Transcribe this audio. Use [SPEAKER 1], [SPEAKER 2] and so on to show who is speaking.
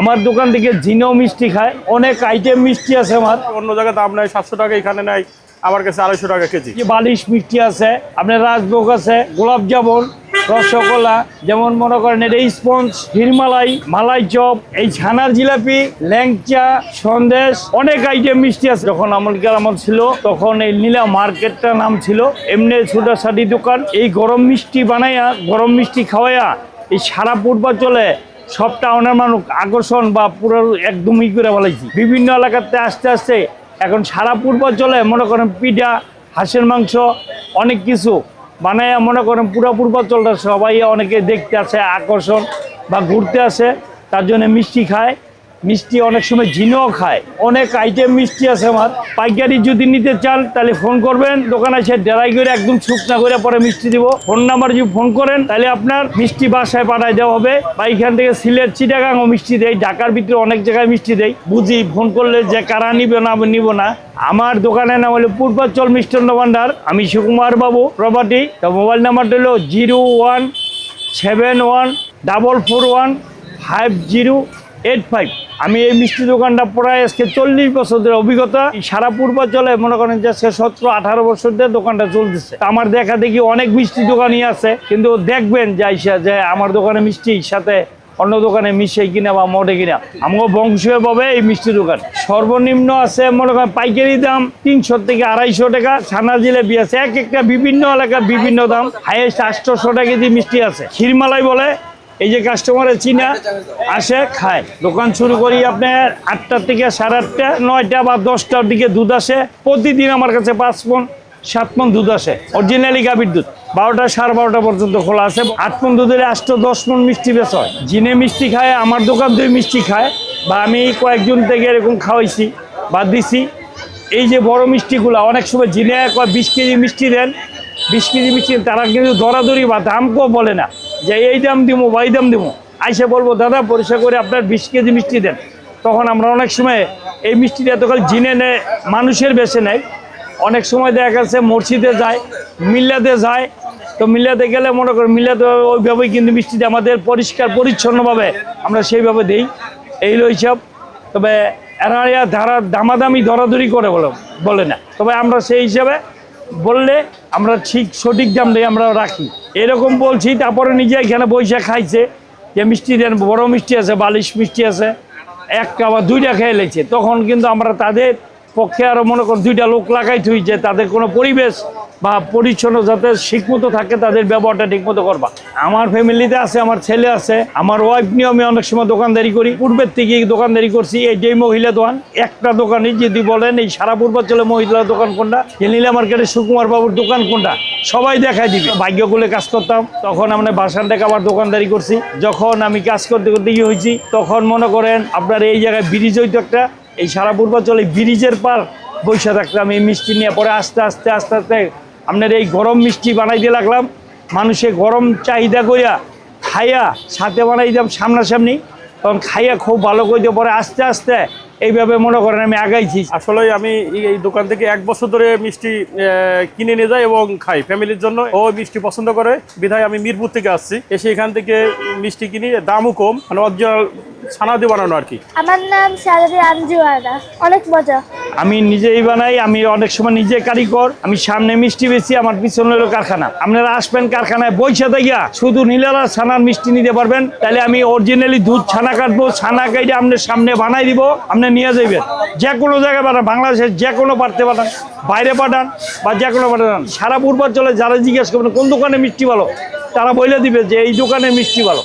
[SPEAKER 1] আমার দোকান থেকে জিনো মিষ্টি খায়। অনেক আইটেম মিষ্টি আছে আমার।
[SPEAKER 2] অন্য জায়গায় দাম নেয় সাতশো টাকা এখানে নেয় আমার কাছে আড়াইশো টাকা কেজি।
[SPEAKER 1] বালিশ মিষ্টি আছে আপনার রাজভোগ আছে গোলাপ জামুন রসগোল্লা যেমন মনে করেন এটা স্পঞ্জ হিরমালাই মালাই চপ এই ছানার জিলাপি ল্যাংচা সন্দেশ অনেক আইটেম মিষ্টি আছে। যখন আমলকার আমল ছিল তখন এই নীলা মার্কেটটা নাম ছিল এমনি ছোটাছাটি দোকান। এই গরম মিষ্টি বানাইয়া গরম মিষ্টি খাওয়াইয়া এই সারা পূর্বাঞ্চলে সব টাউনের মানুষ আকর্ষণ বা পুরো একদমই করে ফেলাইছি বিভিন্ন এলাকাতে আস্তে আস্তে এখন সারা পূর্ব চলে মনে করেন পিঠা, হাঁসের মাংস, অনেক কিছু বানায় মনে করেন পুরো চলটা সবাই অনেকে দেখতে আসে, আকর্ষণ বা ঘুরতে আসে, তার জন্য মিষ্টি খায়। মিষ্টি অনেক সময় ঝিনুও খায়। অনেক আইটেম মিষ্টি আছে আমার। পাইকারি যদি নিতে চান, তাহলে ফোন করবেন। দোকানে এসে ডেরাই করে একদম শুকনা করে পরে মিষ্টি দিব। ফোন নাম্বার যদি ফোন করেন, তাহলে আপনার মিষ্টি বাসায় পাঠায় দেওয়া হবে। বা এখান থেকে সিলেট, চিটাগাংও মিষ্টি দেয়। ঢাকার ভিতরে অনেক জায়গায় মিষ্টি দেয়। বুঝি ফোন করলে যে কারা নিবে না, নিব না। আমার দোকানের নাম হলো পূর্বাঞ্চল মিষ্টান্ন ভান্ডার। আমি সুকুমার বাবু প্রপার্টি তো মোবাইল নাম্বারটা হলো zero one seven one double four one five zero eight five আমি এই মিষ্টি দোকানটা প্রায় আজকে চল্লিশ বছরের অভিজ্ঞতা। সারা পূর্বাঞ্চলে মনে করেন যে আজকে সতেরো, আঠারো বছর ধরে দোকানটা চলতেছে। আমার দেখা দেখি অনেক মিষ্টি দোকানই আছে, কিন্তু দেখবেন যে আইসা যে আমার দোকানে মিষ্টির সাথে অন্য দোকানে মিশে কিনা বা মোটে কিনা। আমাকে বংশীয়ভাবে এই মিষ্টি দোকান। সর্বনিম্ন আছে মনে করেন পাইকারি দাম তিনশো থেকে আড়াইশো টাকা। ছানা জিলেবি আছে। এক একটা বিভিন্ন এলাকা বিভিন্ন দাম। হাইয়েস্ট আটশোশো টাকা দিয়ে মিষ্টি আছে। ক্ষীরমালাই বলে এই যে কাস্টমারের চিনা আসে, খায়। দোকান শুরু করি আপনার আটটার থেকে সাড়ে আটটা, নয়টা বা দশটার দিকে দুধ আসে। প্রতিদিন আমার কাছে পাঁচ মন, সাত মন দুধ আসে। অরিজিনালি গাভীর দুধ। বারোটা, সাড়ে বারোটা পর্যন্ত খোলা আছে। আট মন দুধের আষ্ট, দশ মন মিষ্টি বেশ হয়। জিনে মিষ্টি খায়, আমার দোকান থেকে মিষ্টি খায় বা আমি কয়েকজন থেকে এরকম খাওয়াইছি বা দিছি। এই যে বড় মিষ্টিগুলো, অনেক সময় জিনে কয় বিশ কেজি মিষ্টি দেন, বিশ কেজি মিষ্টি তারা কিন্তু দরাদরি বা দাম কেউ বলে না। যে এই দাম দিবো এই দাম দিবো আইসে বলব, দাদা, পরিষ্কার করে আপনার বিশ কেজি মিষ্টি দেন। তখন আমরা অনেক সময় এই মিষ্টিটা এতকাল জিনে নেয়, মানুষের বেছে নেয়। অনেক সময় দেখা গেছে, মসজিদে যায় মিল্লাতে যায়। তো মিল্লাতে গেলে মনে করেন মিল্লাতে ওইভাবেই কিন্তু মিষ্টিটা আমাদের পরিষ্কার, পরিচ্ছন্নভাবে আমরা সেইভাবে দিই। এই হিসাব তবে এরা ধারা, দামাদামি ধরাধরি করে বলে বলে না। তবে আমরা সেই হিসাবে বললে আমরা ঠিক সঠিক দাম দিয়ে আমরা রাখি। এরকম বলছি, তারপরে নিজে এখানে বৈশা খাইছে। যে মিষ্টি দেন, বড় মিষ্টি আছে, বালিশ মিষ্টি আছে একটা বা দুইটা খেয়ে লেছে তখন কিন্তু আমরা তাদের পক্ষে আরও মনে করি দুইটা লোক লাগাই থুই যে তাদের কোনো পরিবেশ বা পরিচ্ছন্ন যাতে ঠিকমতো থাকে, তাদের ব্যবহারটা ঠিকমতো করবা। আমার ফ্যামিলিতে আছে, আমার ছেলে আছে, আমার ওয়াইফ নিয়ে আমি অনেক সময় দোকানদারি করি। পূর্বের থেকে দোকানদারি করছি এইটাই মহিলা দোকান, একটা দোকানে যদি বলেন এই সারা পূর্বাঞ্চলে মহিলা দোকান কোনটা? নীলা মার্কেটে সুকুমার বাবুর দোকান কোনটা? সবাই দেখাই দিবে। ভাগ্যকুলে কাজ করতাম, তখন আমরা বাসান থেকে আবার দোকানদারি করছি। যখন আমি কাজ করতে করতে ইয়ে হয়েছি, তখন মনে করেন আপনার এই জায়গায় ব্রিজ হইতো একটা, এই সারা পূর্বাঞ্চলে ব্রিজের পার বৈশা থাকতাম, এই মিষ্টি নিয়ে পরে আস্তে আস্তে আস্তে আস্তে আপনার এই গরম মিষ্টি বানাই দিয়ে লাগলাম। মানুষে গরম চাহিদা করিয়া খাইয়া সাথে বানাই দিলাম সামনাসামনি। তখন খাইয়া খুব ভালো করে পরে। আস্তে আস্তে এইভাবে মনে করেন আমি আগাইছি।
[SPEAKER 2] আসলে আমি এই দোকান থেকে এক বছর ধরে মিষ্টি কিনে নিয়ে যাই এবং খাই ফ্যামিলির জন্য। ও মিষ্টি পছন্দ করে। বিধায় আমি মিরপুর থেকে আসছি। এসে এখান থেকে মিষ্টি কিনি। দামও কম। মানে অরিজিনাল ছানা দিয়ে বানানো আর কি?
[SPEAKER 3] আমার নাম সাজাদি আঞ্জুয়ানা অনেক মজা।
[SPEAKER 1] আমি নিজেই বানাই আমি অনেক সময় নিজে কারিগর আমি সামনে মিষ্টি বেশি আমার পিছনে হলো কারখানা। আপনারা আসবেন কারখানায় বৈশা দেখিয়া শুধু নীলারা ছানার মিষ্টি নিতে পারবেন। তাহলে আমি অরিজিনালি দুধ ছানা কাটবো ছানা কাইটে আপনার সামনে বানাই দিব আপনি নিয়ে যাবেন যে কোনো জায়গায় পাঠান বাংলাদেশের যে কোনো পারতে পাঠান বাইরে পাঠান বা যে কোনো পাঠান সারা পূর্বাঞ্চলে যারা জিজ্ঞেস করবেন কোন দোকানে মিষ্টি ভালো? তারা বলে দিবে যে এই দোকানে মিষ্টি ভালো।